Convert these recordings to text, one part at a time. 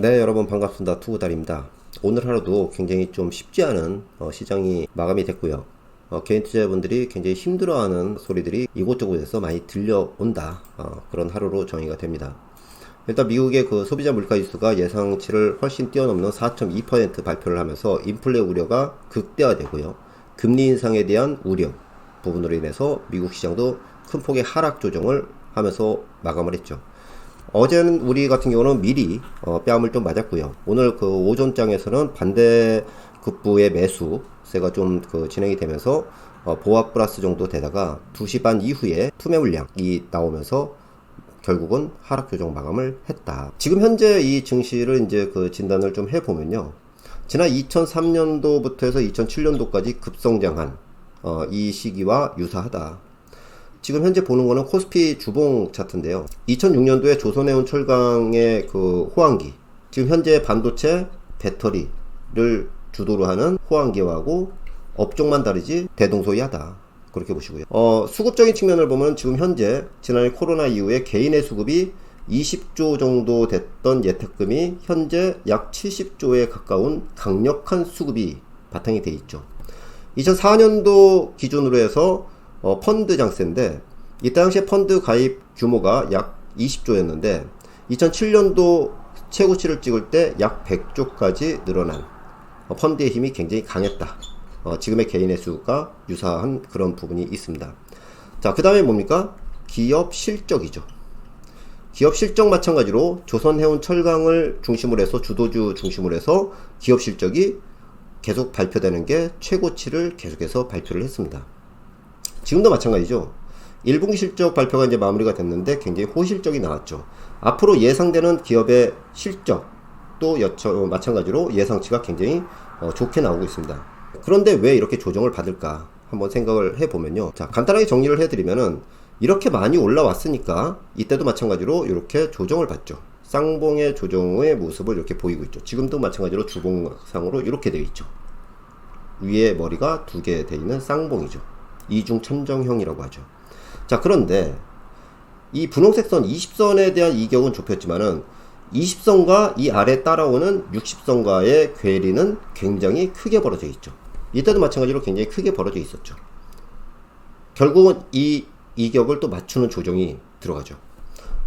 네 여러분 반갑습니다. 투구달입니다. 오늘 하루도 굉장히 좀 쉽지 않은 어, 시장이 마감이 됐고요. 어, 개인 투자자분들이 굉장히 힘들어하는 소리들이 이곳저곳에서 많이 들려온다 어, 그런 하루로 정의가 됩니다. 일단 미국의 그 소비자 물가 지수가 예상치를 훨씬 뛰어넘는 4.2% 발표를 하면서 인플레 우려가 극대화되고요. 금리 인상에 대한 우려 부분으로 인해서 미국 시장도 큰 폭의 하락 조정을 하면서 마감을 했죠 어제는 우리 같은 경우는 미리 어, 뺨을 좀 맞았고요. 오늘 그 오전장에서는 반대 급부의 매수세가 좀 그 진행이 되면서 어, 보합 플러스 정도 되다가 2시 반 이후에 투매 물량이 나오면서 결국은 하락 조정 마감을 했다. 지금 현재 이 증시를 이제 그 진단을 좀 해보면요. 지난 2003년도부터 해서 2007년도까지 급성장한 어, 이 시기와 유사하다. 지금 현재 보는 거는 코스피 주봉 차트인데요. 2006년도에 조선해운 철강의 그 호황기, 지금 현재 반도체, 배터리를 주도로 하는 호황기하고 업종만 다르지 대동소이하다. 그렇게 보시고요. 어, 수급적인 측면을 보면 지금 현재 지난해 코로나 이후에 개인의 수급이 20조 정도 됐던 예탁금이 현재 약 70조에 가까운 강력한 수급이 바탕이 돼 있죠. 2004년도 기준으로 해서 어, 펀드 장세인데 이때 당시에 펀드 가입 규모가 약 20조였는데 2007년도 최고치를 찍을 때 약 100조까지 늘어난 어, 펀드의 힘이 굉장히 강했다. 어, 지금의 개인의 수가 유사한 그런 부분이 있습니다. 자, 그 다음에 뭡니까? 기업 실적이죠. 기업 실적 마찬가지로 조선해운 철강을 중심으로 해서 주도주 중심으로 해서 기업 실적이 계속 발표되는 게 최고치를 계속해서 발표를 했습니다. 지금도 마찬가지죠. 1분기 실적 발표가 이제 마무리가 됐는데 굉장히 호실적이 나왔죠. 앞으로 예상되는 기업의 실적도 여처, 어, 마찬가지로 예상치가 굉장히 어, 좋게 나오고 있습니다. 그런데 왜 이렇게 조정을 받을까 한번 생각을 해보면요. 자, 간단하게 정리를 해드리면은 이렇게 많이 올라왔으니까 이때도 마찬가지로 이렇게 조정을 받죠. 쌍봉의 조정의 모습을 이렇게 보이고 있죠. 지금도 마찬가지로 주봉상으로 이렇게 되어 있죠. 위에 머리가 두 개 되어 있는 쌍봉이죠. 이중 천정형이라고 하죠. 자, 그런데 이 분홍색 선 20선에 대한 이격은 좁혔지만은 20선과 이 아래 따라오는 60선과의 괴리는 굉장히 크게 벌어져 있죠. 이때도 마찬가지로 굉장히 크게 벌어져 있었죠. 결국은 이 이격을 또 맞추는 조정이 들어가죠.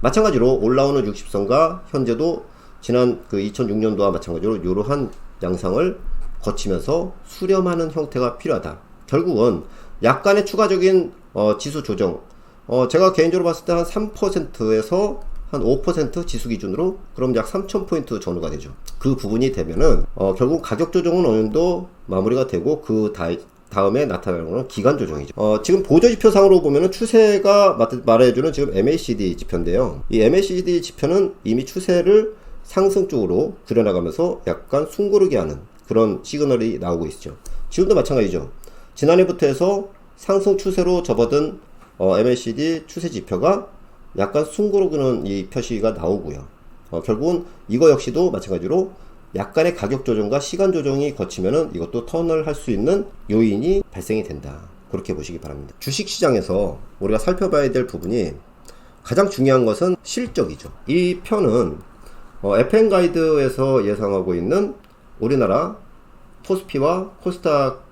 마찬가지로 올라오는 60선과 현재도 지난 그 2006년도와 마찬가지로 이러한 양상을 거치면서 수렴하는 형태가 필요하다. 결국은 약간의 추가적인 어, 지수 조정 어, 제가 개인적으로 봤을 때 한 3%에서 한 5% 지수 기준으로 그럼 약 3,000포인트 전후가 되죠. 그 부분이 되면은 어, 결국 가격 조정은 어느 정도 마무리가 되고 그 다, 다음에 나타나는 것은 기간 조정이죠. 어, 지금 보조 지표상으로 보면은 추세가 말해주는 지금 MACD 지표인데요. 이 MACD 지표는 이미 추세를 상승 쪽으로 그려나가면서 약간 숨고르게 하는 그런 시그널이 나오고 있죠. 지금도 마찬가지죠. 지난해부터 해서 상승 추세로 접어든 어, MACD 추세 지표가 약간 숨고르는 이 표시가 나오고요. 어, 결국은 이거 역시도 마찬가지로 약간의 가격 조정과 시간 조정이 거치면은 이것도 턴을 할 수 있는 요인이 발생이 된다. 그렇게 보시기 바랍니다. 주식 시장에서 우리가 살펴봐야 될 부분이 가장 중요한 것은 실적이죠. 이 편은 어, FN 가이드에서 예상하고 있는 우리나라 토스피와 코스닥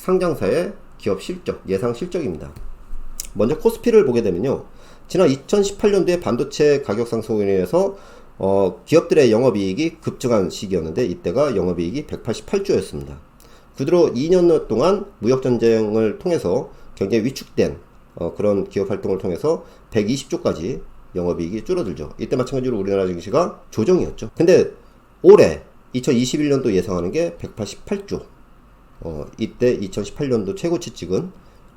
상장사의 기업 실적, 예상 실적입니다. 먼저 코스피를 보게 되면요. 지난 2018년도에 반도체 가격 상승으로 인해서 어, 기업들의 영업이익이 급증한 시기였는데 이때가 영업이익이 188조였습니다. 그대로 2년 동안 무역전쟁을 통해서 굉장히 위축된 어, 그런 기업 활동을 통해서 120조까지 영업이익이 줄어들죠. 이때 마찬가지로 우리나라 증시가 조정이었죠. 근데 올해 2021년도 예상하는 게 188조. 어, 이때 2018년도 최고치 찍은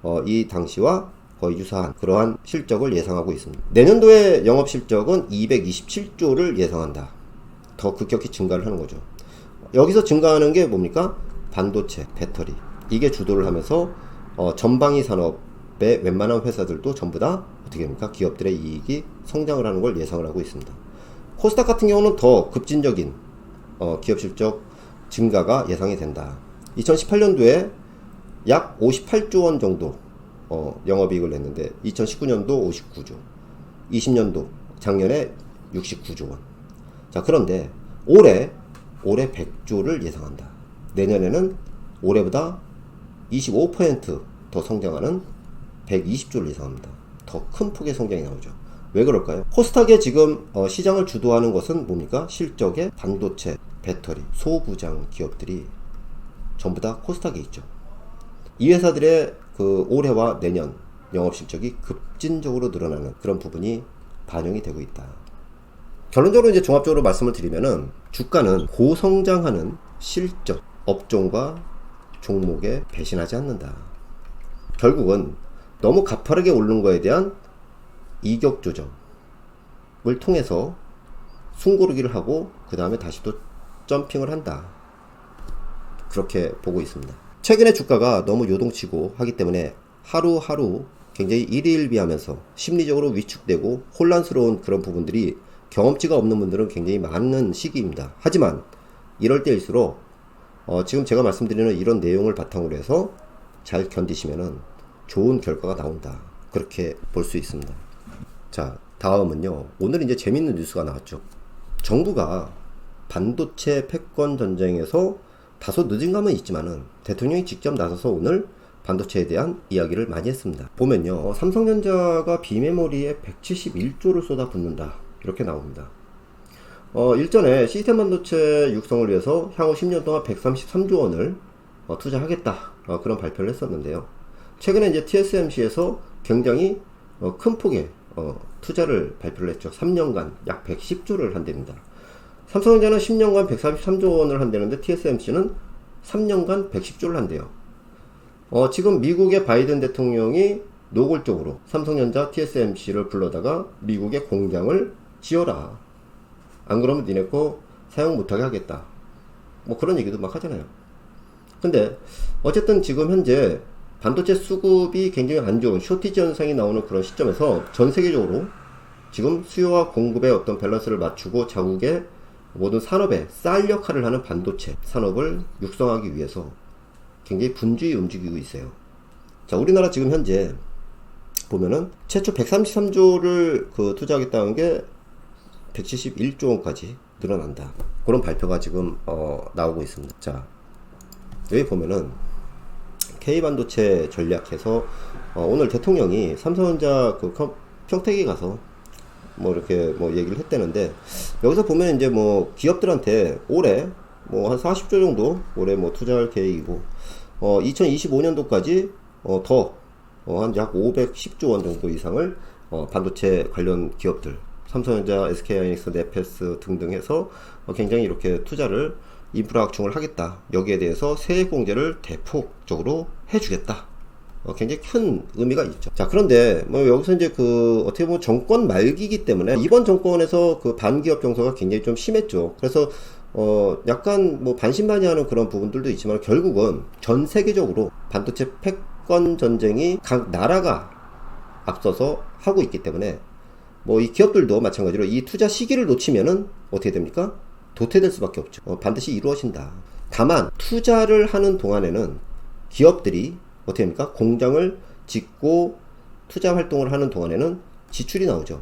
어, 이 당시와 거의 유사한 그러한 실적을 예상하고 있습니다. 내년도의 영업 실적은 227조를 예상한다. 더 급격히 증가를 하는 거죠. 여기서 증가하는 게 뭡니까? 반도체, 배터리. 이게 주도를 하면서 어, 전방위 산업의 웬만한 회사들도 전부 다 어떻게 됩니까? 기업들의 이익이 성장을 하는 걸 예상을 하고 있습니다. 코스닥 같은 경우는 더 급진적인 어, 기업 실적 증가가 예상이 된다. 2018년도에 약 58조 원 정도 어, 영업이익을 냈는데 2019년도 59조, 20년도 작년에 69조 원. 자 그런데 올해 올해 100조를 예상한다. 내년에는 올해보다 25%더 성장하는 120조를 예상합니다. 더 큰 폭의 성장이 나오죠. 왜 그럴까요? 코스닥에 지금 어, 시장을 주도하는 것은 뭡니까? 실적의 반도체, 배터리, 소부장 기업들이 전부 다 코스닥에 있죠. 이 회사들의 그 올해와 내년 영업 실적이 급진적으로 늘어나는 그런 부분이 반영이 되고 있다. 결론적으로 이제 종합적으로 말씀을 드리면은 주가는 고성장하는 실적 업종과 종목에 배신하지 않는다. 결국은 너무 가파르게 오르는 거에 대한 이격 조정을 통해서 숨고르기를 하고 그 다음에 다시 또 점핑을 한다. 그렇게 보고 있습니다. 최근에 주가가 너무 요동치고 하기 때문에 하루하루 굉장히 일일비하면서 심리적으로 위축되고 혼란스러운 그런 부분들이 경험치가 없는 분들은 굉장히 많은 시기입니다. 하지만 이럴 때일수록 어, 지금 제가 말씀드리는 이런 내용을 바탕으로 해서 잘 견디시면은 좋은 결과가 나온다. 그렇게 볼 수 있습니다. 자, 다음은요. 오늘 이제 재밌는 뉴스가 나왔죠. 정부가 반도체 패권 전쟁에서 다소 늦은 감은 있지만은 대통령이 직접 나서서 오늘 반도체에 대한 이야기를 많이 했습니다. 보면요. 삼성전자가 비메모리에 171조를 쏟아붓는다. 이렇게 나옵니다. 어, 일전에 시스템 반도체 육성을 위해서 향후 10년 동안 133조 원을 어, 투자하겠다. 어, 그런 발표를 했었는데요. 최근에 이제 TSMC에서 굉장히 어, 큰 폭의 어, 투자를 발표를 했죠. 3년간 약 110조를 한답니다. 삼성전자는 10년간 143조 원을 한다는데 TSMC는 3년간 110조를 한대요. 어, 지금 미국의 바이든 대통령이 노골적으로 삼성전자 TSMC를 불러다가 미국의 공장을 지어라. 안 그러면 니네 거 사용 못하게 하겠다. 뭐 그런 얘기도 막 하잖아요. 근데 어쨌든 지금 현재 반도체 수급이 굉장히 안 좋은 쇼티지 현상이 나오는 그런 시점에서 전 세계적으로 지금 수요와 공급의 어떤 밸런스를 맞추고 자국의 모든 산업에 쌀 역할을 하는 반도체 산업을 육성하기 위해서 굉장히 분주히 움직이고 있어요. 자, 우리나라 지금 현재 보면은 최초 133조를 그 투자하겠다는 게 171조 원까지 늘어난다. 그런 발표가 지금 어, 나오고 있습니다. 자, 여기 보면은 K 반도체 전략해서 어, 오늘 대통령이 삼성전자 그 평택에 가서 뭐 이렇게 뭐 얘기를 했다는데 여기서 보면 이제 뭐 기업들한테 올해 뭐 한 40조 정도 올해 뭐 투자할 계획이고 어 2025년도까지 어더한 약 510조 원 정도 이상을 어 반도체 관련 기업들 삼성전자, SK하이닉스, 네페스 등등 해서 어 굉장히 이렇게 투자를 인프라 확충을 하겠다. 여기에 대해서 세액 공제를 대폭적으로 해주겠다. 어, 굉장히 큰 의미가 있죠. 자, 그런데 뭐 여기서 이제 그 어떻게 보면 정권 말기이기 때문에 이번 정권에서 그 반기업 정서가 굉장히 좀 심했죠. 그래서 어, 약간 뭐 반신반의하는 그런 부분들도 있지만 결국은 전 세계적으로 반도체 패권 전쟁이 각 나라가 앞서서 하고 있기 때문에 뭐 이 기업들도 마찬가지로 이 투자 시기를 놓치면은 어떻게 됩니까? 도태될 수밖에 없죠. 어, 반드시 이루어진다. 다만 투자를 하는 동안에는 기업들이 어떻게 합니까? 공장을 짓고 투자 활동을 하는 동안에는 지출이 나오죠.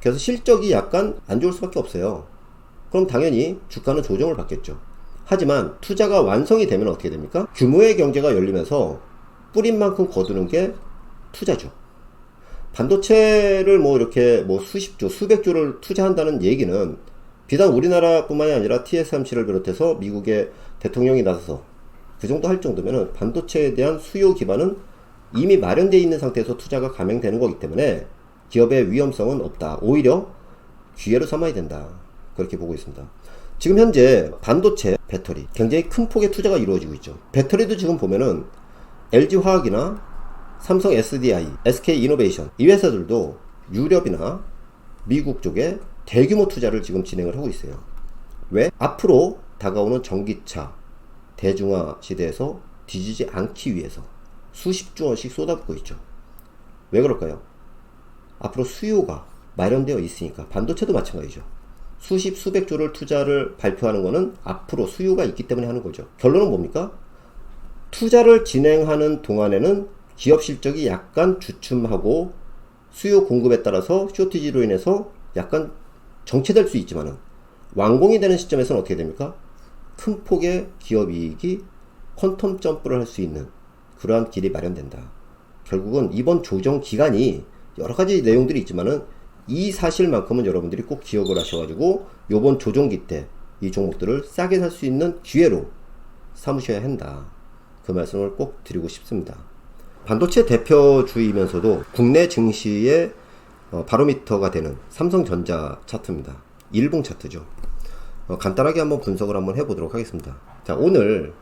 그래서 실적이 약간 안 좋을 수밖에 없어요. 그럼 당연히 주가는 조정을 받겠죠. 하지만 투자가 완성이 되면 어떻게 됩니까? 규모의 경제가 열리면서 뿌린 만큼 거두는 게 투자죠. 반도체를 뭐 이렇게 뭐 수십조, 수백조를 투자한다는 얘기는 비단 우리나라뿐만이 아니라 TSMC를 비롯해서 미국의 대통령이 나서서 그 정도 할 정도면은 반도체에 대한 수요 기반은 이미 마련되어 있는 상태에서 투자가 감행되는 거기 때문에 기업의 위험성은 없다. 오히려 기회로 삼아야 된다. 그렇게 보고 있습니다. 지금 현재 반도체, 배터리 굉장히 큰 폭의 투자가 이루어지고 있죠. 배터리도 지금 보면은 LG 화학이나 삼성 SDI, SK 이노베이션 이 회사들도 유럽이나 미국 쪽에 대규모 투자를 지금 진행을 하고 있어요. 왜? 앞으로 다가오는 전기차 대중화 시대에서 뒤지지 않기 위해서 수십 조 원씩 쏟아붓고 있죠. 왜 그럴까요? 앞으로 수요가 마련되어 있으니까 반도체도 마찬가지죠. 수십 수백 조를 투자를 발표하는 것은 앞으로 수요가 있기 때문에 하는 거죠. 결론은 뭡니까? 투자를 진행하는 동안에는 기업 실적이 약간 주춤하고 수요 공급에 따라서 쇼티지로 인해서 약간 정체될 수 있지만은 완공이 되는 시점에서는 어떻게 됩니까? 큰 폭의 기업 이익이 퀀텀 점프를 할 수 있는 그러한 길이 마련된다. 결국은 이번 조정 기간이 여러 가지 내용들이 있지만은 이 사실만큼은 여러분들이 꼭 기억을 하셔가지고 요번 조정기 때 이 종목들을 싸게 살 수 있는 기회로 삼으셔야 한다. 그 말씀을 꼭 드리고 싶습니다. 반도체 대표주이면서도 국내 증시의 어, 바로미터가 되는 삼성전자 차트입니다. 일봉 차트죠. 어, 간단하게 한번 분석을 한번 해보도록 하겠습니다. 자, 오늘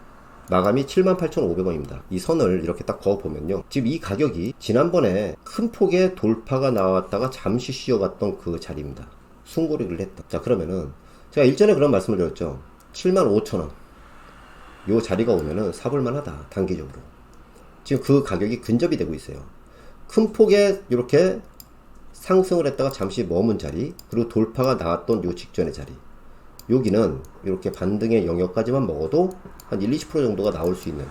마감이 78,500원입니다. 이 선을 이렇게 딱 그어보면요. 지금 이 가격이 지난번에 큰 폭의 돌파가 나왔다가 잠시 쉬어갔던 그 자리입니다. 숨고르기를 했다. 자, 그러면은 제가 일전에 그런 말씀을 드렸죠. 75,000원. 요 자리가 오면은 사볼만 하다. 단기적으로. 지금 그 가격이 근접이 되고 있어요. 큰 폭의 이렇게 상승을 했다가 잠시 머문 자리, 그리고 돌파가 나왔던 요 직전의 자리. 여기는 이렇게 반등의 영역까지만 먹어도 한 1, 20% 정도가 나올 수 있는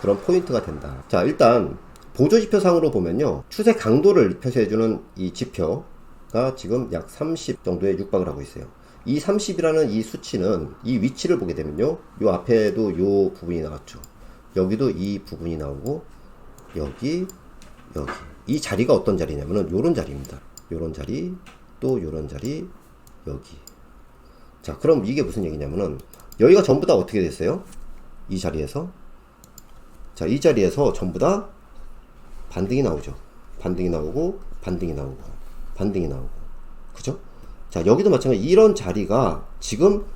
그런 포인트가 된다. 자, 일단 보조 지표상으로 보면요. 추세 강도를 표시해주는 이 지표가 지금 약 30 정도에 육박을 하고 있어요. 이 30이라는 이 수치는 이 위치를 보게 되면요. 요 앞에도 요 부분이 나왔죠. 여기도 이 부분이 나오고 여기 여기 이 자리가 어떤 자리냐면은 요런 자리입니다. 요런 자리 또 요런 자리 여기 자, 그럼 이게 무슨 얘기냐면은 여기가 전부 다 어떻게 됐어요? 이 자리에서 자, 이 자리에서 전부 다 반등이 나오죠. 반등이 나오고 반등이 나오고 반등이 나오고. 그죠? 자, 여기도 마찬가지 이런 자리가 지금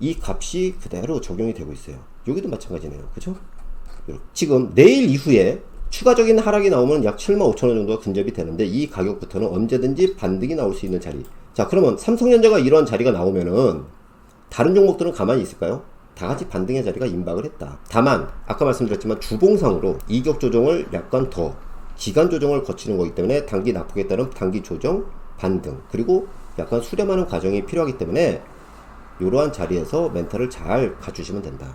이 값이 그대로 적용이 되고 있어요. 여기도 마찬가지네요. 그죠? 지금 내일 이후에 추가적인 하락이 나오면 약 7만 5천 원 정도가 근접이 되는데 이 가격부터는 언제든지 반등이 나올 수 있는 자리. 자, 그러면 삼성전자가 이런 자리가 나오면은 다른 종목들은 가만히 있을까요? 다 같이 반등의 자리가 임박을 했다. 다만 아까 말씀드렸지만 주봉상으로 이격 조정을 약간 더 기간 조정을 거치는 거기 때문에 단기 낙폭에 따른 단기 조정, 반등 그리고 약간 수렴하는 과정이 필요하기 때문에 이러한 자리에서 멘탈을 잘 갖추시면 된다.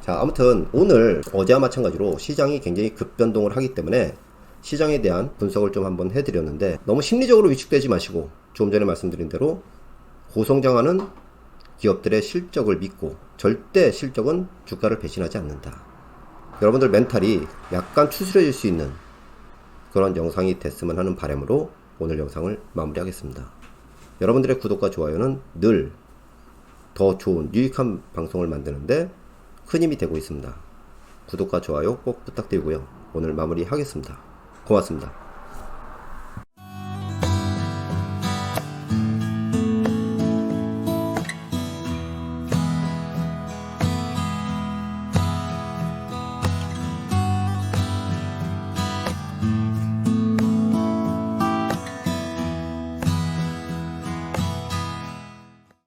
자, 아무튼 오늘 어제와 마찬가지로 시장이 굉장히 급변동을 하기 때문에 시장에 대한 분석을 좀 한번 해드렸는데 너무 심리적으로 위축되지 마시고 조금 전에 말씀드린 대로 고성장하는 기업들의 실적을 믿고 절대 실적은 주가를 배신하지 않는다. 여러분들 멘탈이 약간 추스려질 수 있는 그런 영상이 됐으면 하는 바람으로 오늘 영상을 마무리하겠습니다. 여러분들의 구독과 좋아요는 늘 더 좋은 유익한 방송을 만드는데 큰 힘이 되고 있습니다. 구독과 좋아요 꼭 부탁드리고요. 오늘 마무리하겠습니다. 고맙습니다.